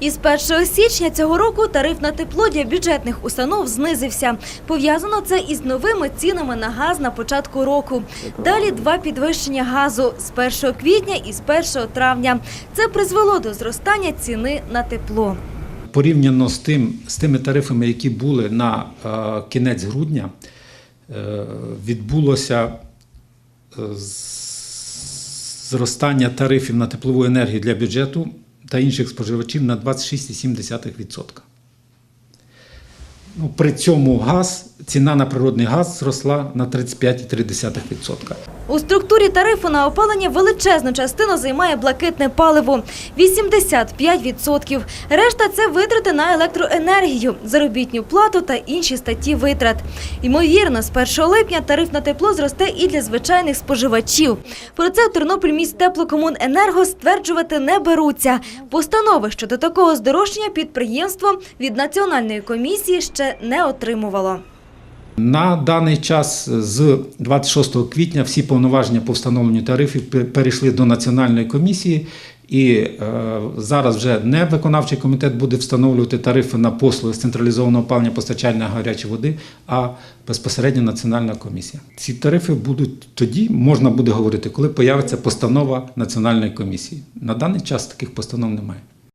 Із 1 січня цього року тариф на тепло для бюджетних установ знизився. Пов'язано це із новими цінами на газ на початку року. Далі два підвищення газу з 1 квітня і з 1 травня. Це призвело до зростання ціни на тепло. Порівняно з, тим, з тими тарифами, які були на е, кінець грудня, е, відбулося е, зростання тарифів на теплову енергію для бюджету та інших споживачів на 26,7%. Ну, при цьому газ, ціна на природний газ зросла на 35,3%. У структурі тарифу на опалення величезну частину займає блакитне паливо – 85%. Решта – це витрати на електроенергію, заробітню плату та інші статті витрат. Ймовірно, з 1 липня тариф на тепло зросте і для звичайних споживачів. Про це Тернопіль міст теплокомуненерго стверджувати не беруться. Постанови щодо такого здорожчання підприємство від Національної комісії ще не отримувало. На даний час з 26 квітня всі повноваження по встановленню тарифів перейшли до національної комісії, і е, зараз вже не виконавчий комітет буде встановлювати тарифи на послуги з централізованого опалення постачання гарячої води, а безпосередньо національна комісія. Ці тарифи будуть тоді, можна буде говорити, коли появиться постанова національної комісії. На даний час таких постанов немає.